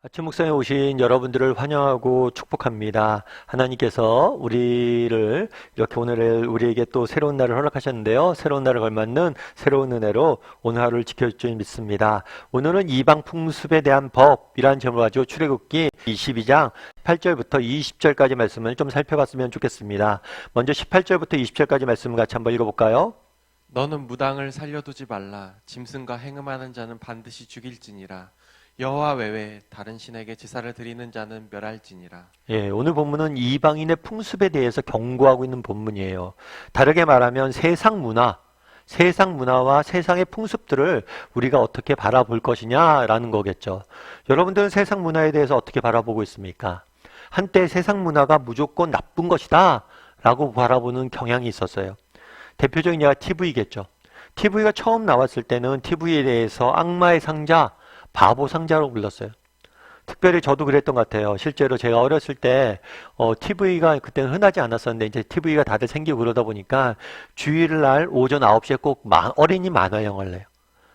아침 묵상에 오신 여러분들을 환영하고 축복합니다. 하나님께서 우리를 이렇게 오늘 우리에게 또 새로운 날을 허락하셨는데요. 새로운 날을 걸맞는 새로운 은혜로 오늘 하루를 지켜줄 줄 믿습니다. 오늘은 이방 풍습에 대한 법이라는 제목을 가지고 출애굽기 22장 8절부터 20절까지 말씀을 좀 살펴봤으면 좋겠습니다. 먼저 18절부터 20절까지 말씀을 같이 한번 읽어볼까요? 너는 무당을 살려두지 말라. 짐승과 행음하는 자는 반드시 죽일지니라. 여호와 외에 다른 신에게 제사를 드리는 자는 멸할지니라. 예, 오늘 본문은 이방인의 풍습에 대해서 경고하고 있는 본문이에요. 다르게 말하면 세상 문화, 세상 문화와 세상의 풍습들을 우리가 어떻게 바라볼 것이냐라는 거겠죠. 여러분들은 세상 문화에 대해서 어떻게 바라보고 있습니까? 한때 세상 문화가 무조건 나쁜 것이다 라고 바라보는 경향이 있었어요. 대표적인 예가 TV겠죠. TV가 처음 나왔을 때는 TV에 대해서 악마의 상자, 바보 상자로 불렀어요. 특별히 저도 그랬던 것 같아요. 실제로 제가 어렸을 때 어, TV가 그때는 흔하지 않았었는데 이제 TV가 다들 생기고 그러다 보니까 주일 날 오전 9시에 꼭 마- 어린이 만화 영화를 해요.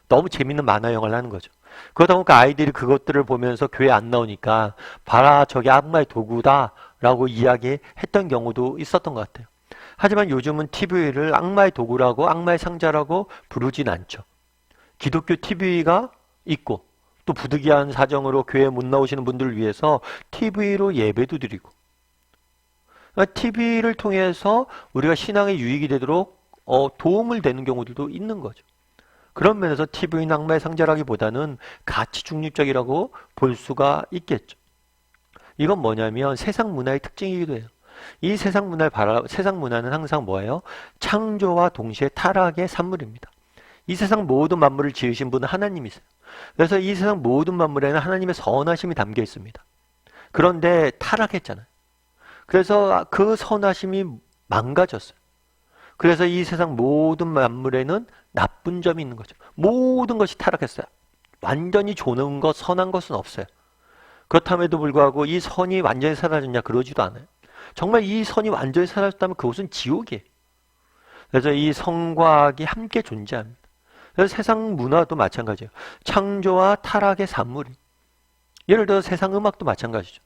너무 재밌는 만화 영화를 하는 거죠. 그러다 보니까 아이들이 그것들을 보면서 교회 안 나오니까 봐라 저게 악마의 도구다라고 이야기했던 경우도 있었던 것 같아요. 하지만 요즘은 TV를 악마의 도구라고 악마의 상자라고 부르진 않죠. 기독교 TV가 있고 또 부득이한 사정으로 교회 못 나오시는 분들을 위해서 TV로 예배도 드리고 TV를 통해서 우리가 신앙에 유익이 되도록 어, 도움을 되는 경우들도 있는 거죠. 그런 면에서 TV는 악마의 상자라기보다는 가치 중립적이라고 볼 수가 있겠죠. 이건 뭐냐면 세상 문화의 특징이기도 해요. 이 세상 문화를 바라, 세상 문화는 항상 뭐예요? 창조와 동시에 타락의 산물입니다. 이 세상 모든 만물을 지으신 분은 하나님이세요. 그래서 이 세상 모든 만물에는 하나님의 선하심이 담겨 있습니다. 그런데 타락했잖아요. 그래서 그 선하심이 망가졌어요. 그래서 이 세상 모든 만물에는 나쁜 점이 있는 거죠. 모든 것이 타락했어요. 완전히 좋은 것, 선한 것은 없어요. 그렇다면도 불구하고 이 선이 완전히 사라졌냐? 그러지도 않아요. 정말 이 선이 완전히 사라졌다면 그곳은 지옥이에요. 그래서 이 성과 악이 함께 존재합니다. 그래서 세상 문화도 마찬가지예요. 창조와 타락의 산물이. 예를 들어 세상 음악도 마찬가지죠.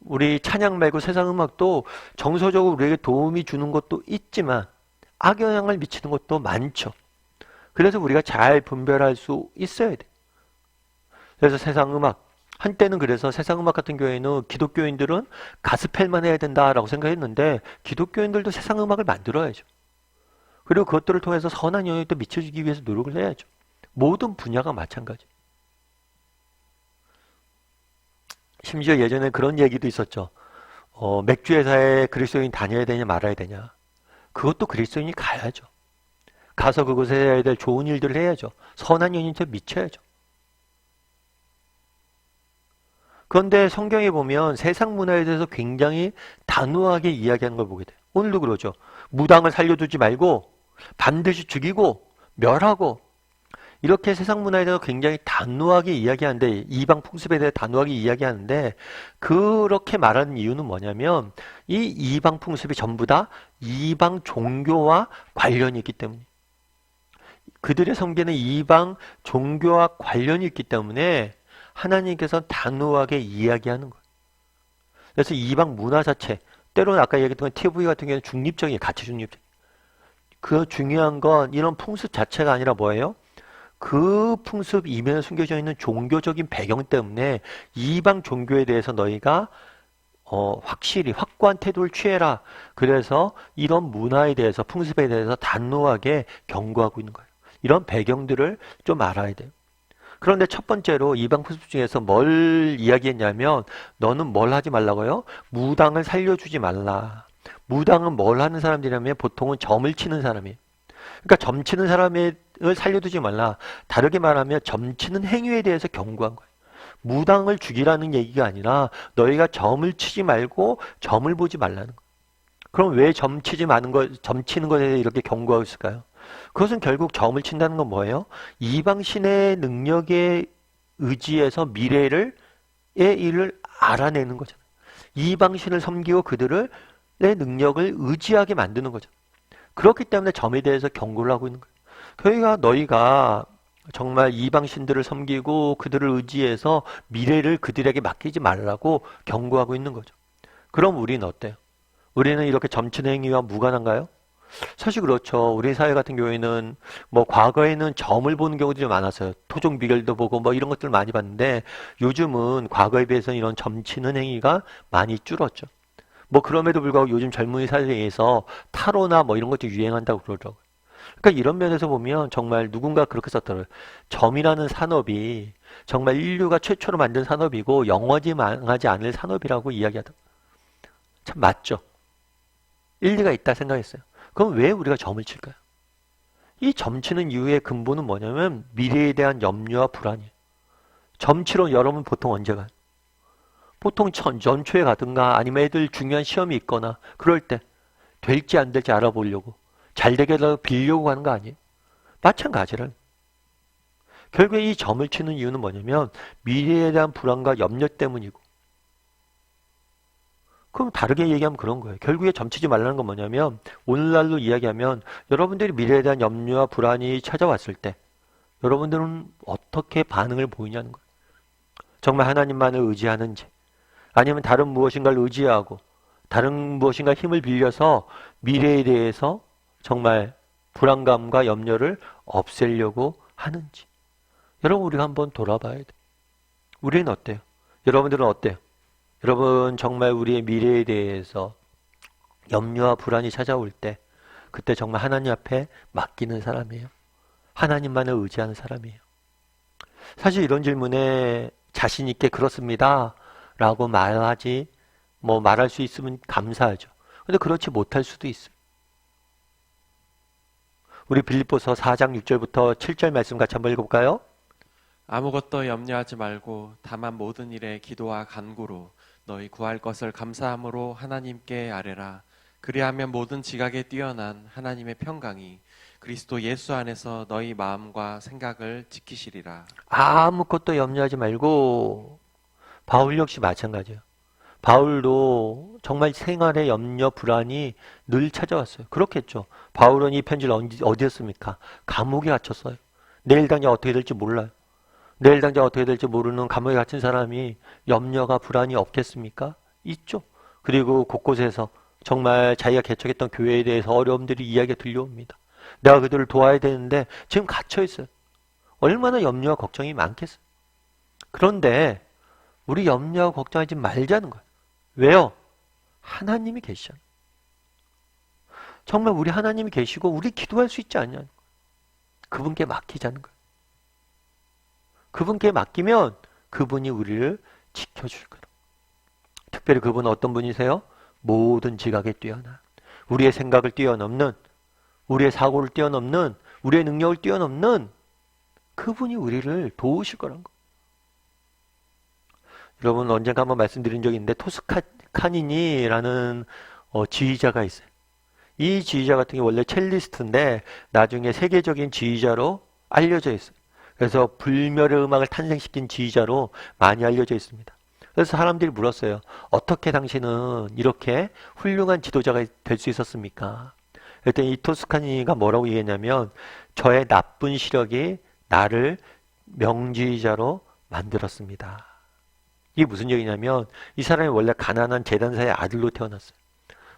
우리 찬양 말고 세상 음악도 정서적으로 우리에게 도움이 주는 것도 있지만 악영향을 미치는 것도 많죠. 그래서 우리가 잘 분별할 수 있어야 돼. 그래서 세상 음악 한때는 그래서 세상 음악 같은 경우에는 기독교인들은 가스펠만 해야 된다라고 생각했는데 기독교인들도 세상 음악을 만들어야죠. 그리고 그것들을 통해서 선한 영향을 또 미쳐주기 위해서 노력을 해야죠. 모든 분야가 마찬가지. 심지어 예전에 그런 얘기도 있었죠. 어, 맥주 회사에 그리스도인 다녀야 되냐 말아야 되냐. 그것도 그리스도인이 가야죠. 가서 그곳에 해야 될 좋은 일들을 해야죠. 선한 영향을 미쳐야죠. 그런데 성경에 보면 세상 문화에 대해서 굉장히 단호하게 이야기하는 걸 보게 돼요. 오늘도 그러죠. 무당을 살려두지 말고 반드시 죽이고 멸하고 이렇게 세상 문화에 대해서 굉장히 단호하게 이야기하는데 이방 풍습에 대해 단호하게 이야기하는데 그렇게 말하는 이유는 뭐냐면 이 이방 풍습이 전부 다 이방 종교와 관련이 있기 때문에 그들의 성계는 이방 종교와 관련이 있기 때문에 하나님께서 단호하게 이야기하는 거예요. 그래서 이방 문화 자체 때로는 아까 얘기했던 TV 같은 경우는 중립적이에요. 가치 중립적. 그 중요한 건 이런 풍습 자체가 아니라 뭐예요? 그 풍습 이면에 숨겨져 있는 종교적인 배경 때문에 이방 종교에 대해서 너희가 어, 확실히 확고한 태도를 취해라. 그래서 이런 문화에 대해서 풍습에 대해서 단호하게 경고하고 있는 거예요. 이런 배경들을 좀 알아야 돼요. 그런데 첫 번째로 이방 풍습 중에서 뭘 이야기했냐면 너는 뭘 하지 말라고요? 무당을 살려주지 말라. 무당은 뭘 하는 사람들이냐면 보통은 점을 치는 사람이에요. 그러니까 점 치는 사람을 살려두지 말라. 다르게 말하면 점 치는 행위에 대해서 경고한 거예요. 무당을 죽이라는 얘기가 아니라 너희가 점을 치지 말고 점을 보지 말라는 거예요. 그럼 왜 점 치지 마는 거, 점 치는 것에 대해 이렇게 경고하고 있을까요? 그것은 결국 점을 친다는 건 뭐예요? 이방신의 능력에 의지해서 미래를, 의 일을 알아내는 거잖아요. 이방신을 섬기고 그들을 내 능력을 의지하게 만드는 거죠. 그렇기 때문에 점에 대해서 경고를 하고 있는 거예요. 그러니까 너희가 정말 이방 신들을 섬기고 그들을 의지해서 미래를 그들에게 맡기지 말라고 경고하고 있는 거죠. 그럼 우리는 어때요? 우리는 이렇게 점친 행위와 무관한가요? 사실 그렇죠. 우리 사회 같은 경우에는 뭐 과거에는 점을 보는 경우들이 많았어요. 토종 비결도 보고 뭐 이런 것들 많이 봤는데 요즘은 과거에 비해서는 이런 점치는 행위가 많이 줄었죠. 뭐 그럼에도 불구하고 요즘 젊은이 사이에서 타로나 뭐 이런 것도 유행한다고 그러더라고요. 그러니까 이런 면에서 보면 정말 누군가 그렇게 썼더라고요. 점이라는 산업이 정말 인류가 최초로 만든 산업이고 영원히 망하지 않을 산업이라고 이야기하더라고요. 참 맞죠. 일리가 있다 생각했어요. 그럼 왜 우리가 점을 칠까요? 이 점치는 이유의 근본은 뭐냐면 미래에 대한 염려와 불안이에요. 점치러 여러분 보통 언제 가요? 보통 전, 전초에 가든가 아니면 애들 중요한 시험이 있거나 그럴 때 될지 안 될지 알아보려고 잘 되게 해달라고 빌려고 가는 거 아니에요? 마찬가지를. 결국에 이 점을 치는 이유는 뭐냐면 미래에 대한 불안과 염려 때문이고 그럼 다르게 얘기하면 그런 거예요. 결국에 점치지 말라는 건 뭐냐면 오늘날로 이야기하면 여러분들이 미래에 대한 염려와 불안이 찾아왔을 때 여러분들은 어떻게 반응을 보이냐는 거예요. 정말 하나님만을 의지하는지 아니면 다른 무엇인가를 의지하고 다른 무엇인가 힘을 빌려서 미래에 대해서 정말 불안감과 염려를 없애려고 하는지 여러분 우리가 한번 돌아봐야 돼. 우리는 어때요? 여러분들은 어때요? 여러분 정말 우리의 미래에 대해서 염려와 불안이 찾아올 때 그때 정말 하나님 앞에 맡기는 사람이에요. 하나님만을 의지하는 사람이에요. 사실 이런 질문에 자신 있게 그렇습니다. 라고 말하지 뭐 말할 수 있으면 감사하죠. 근데 그렇지 못할 수도 있어요. 우리 빌립보서 4장 6절부터 7절 말씀 같이 한번 읽어볼까요? 아무것도 염려하지 말고 다만 모든 일에 기도와 간구로 너희 구할 것을 감사함으로 하나님께 아뢰라. 그리하면 모든 지각에 뛰어난 하나님의 평강이 그리스도 예수 안에서 너희 마음과 생각을 지키시리라. 아무것도 염려하지 말고 바울 역시 마찬가지예요. 바울도 정말 생활의 염려 불안이 늘 찾아왔어요. 그렇겠죠. 바울은 이 편지를 어디, 어디 였습니까? 감옥에 갇혔어요. 내일 당장 어떻게 될지 몰라요. 내일 당장 어떻게 될지 모르는 감옥에 갇힌 사람이 염려가 불안이 없겠습니까? 있죠. 그리고 곳곳에서 정말 자기가 개척했던 교회에 대해서 어려움들이 이야기가 들려옵니다. 내가 그들을 도와야 되는데 지금 갇혀 있어요. 얼마나 염려와 걱정이 많겠어요. 그런데 우리 염려하고 걱정하지 말자는 거예요. 왜요? 하나님이 계시잖아요. 정말 우리 하나님이 계시고 우리 기도할 수 있지 거예요. 그분께 맡기자는 거예요. 그분께 맡기면 그분이 우리를 지켜줄 거예요. 특별히 그분은 어떤 분이세요? 모든 지각에 뛰어난 우리의 생각을 뛰어넘는 우리의 사고를 뛰어넘는 우리의 능력을 뛰어넘는 그분이 우리를 도우실 거란 거. 여러분 언젠가 한번 말씀드린 적이 있는데 토스카니니라는 어, 지휘자가 있어요. 이 지휘자 같은 게 원래 첼리스트인데 나중에 세계적인 지휘자로 알려져 있어요. 그래서 불멸의 음악을 탄생시킨 지휘자로 많이 알려져 있습니다. 그래서 사람들이 물었어요. 어떻게 당신은 이렇게 훌륭한 지도자가 될 수 있었습니까? 그랬더니 이 토스카니가 뭐라고 얘기했냐면 저의 나쁜 시력이 나를 명지휘자로 만들었습니다. 이게 무슨 얘기냐면 이 사람이 원래 가난한 재단사의 아들로 태어났어요.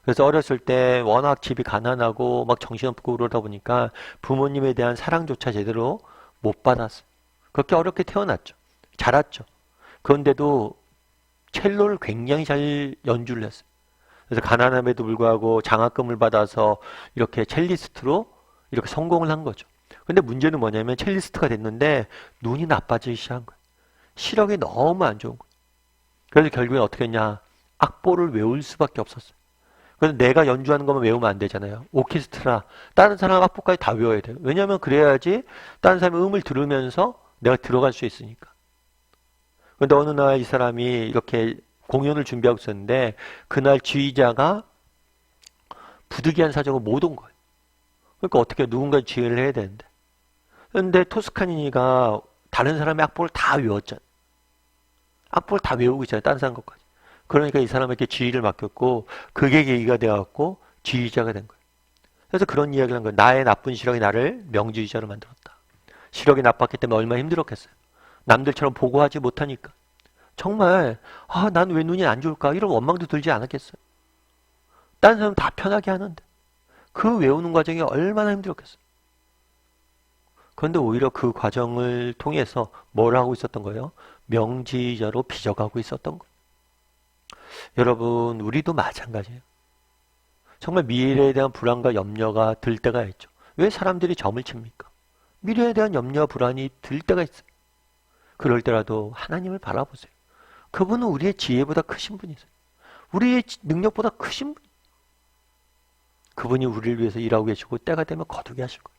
그래서 어렸을 때 워낙 집이 가난하고 막 정신없고 그러다 보니까 부모님에 대한 사랑조차 제대로 못 받았어요. 그렇게 어렵게 태어났죠. 자랐죠. 그런데도 첼로를 굉장히 잘 연주를 했어요. 그래서 가난함에도 불구하고 장학금을 받아서 이렇게 첼리스트로 이렇게 성공을 한 거죠. 근데 문제는 뭐냐면 첼리스트가 됐는데 눈이 나빠지기 시작한 거예요. 시력이 너무 안 좋은 거예요. 그래서 결국엔 어떻게 했냐. 악보를 외울 수밖에 없었어요. 그래서 내가 연주하는 것만 외우면 안 되잖아요. 오케스트라, 다른 사람 악보까지 다 외워야 돼요. 왜냐하면 그래야지 다른 사람의 음을 들으면서 내가 들어갈 수 있으니까. 근데 어느 날 이 사람이 이렇게 공연을 준비하고 있었는데 그날 지휘자가 부득이한 사정을 못온 거예요. 그러니까 어떻게 누군가 지휘를 해야 되는데. 근데 토스카니니가 다른 사람의 악보를 다 외웠잖아요. 악보를 다 외우고 있잖아요. 다른 사람 것까지. 그러니까 이 사람에게 지휘를 맡겼고 그게 계기가 되어갖고 지휘자가 된 거예요. 그래서 그런 이야기를 한 거예요. 나의 나쁜 시력이 나를 명지휘자로 만들었다. 시력이 나빴기 때문에 얼마나 힘들었겠어요. 남들처럼 보고하지 못하니까. 정말 아, 난 왜 눈이 안 좋을까? 이런 원망도 들지 않았겠어요. 다른 사람 다 편하게 하는데 그 외우는 과정이 얼마나 힘들었겠어요. 그런데 오히려 그 과정을 통해서 뭘 하고 있었던 거예요? 명지자로 빚어가고 있었던 거예요. 여러분, 우리도 마찬가지예요. 정말 미래에 대한 불안과 염려가 들 때가 있죠. 왜 사람들이 점을 칩니까? 미래에 대한 염려와 불안이 들 때가 있어요. 그럴 때라도 하나님을 바라보세요. 그분은 우리의 지혜보다 크신 분이세요. 우리의 지- 능력보다 크신 분. 그분이 우리를 위해서 일하고 계시고 때가 되면 거두게 하실 거예요.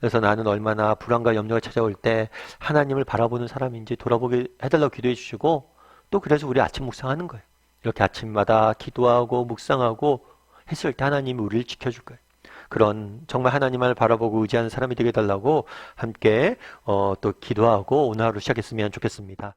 그래서 나는 얼마나 불안과 염려가 찾아올 때 하나님을 바라보는 사람인지 돌아보게 해달라고 기도해 주시고 또 그래서 우리 아침 묵상하는 거예요. 이렇게 아침마다 기도하고 묵상하고 했을 때 하나님이 우리를 지켜줄 거예요. 그런 정말 하나님을 바라보고 의지하는 사람이 되게 해달라고 함께 어, 또 기도하고 오늘 하루 시작했으면 좋겠습니다.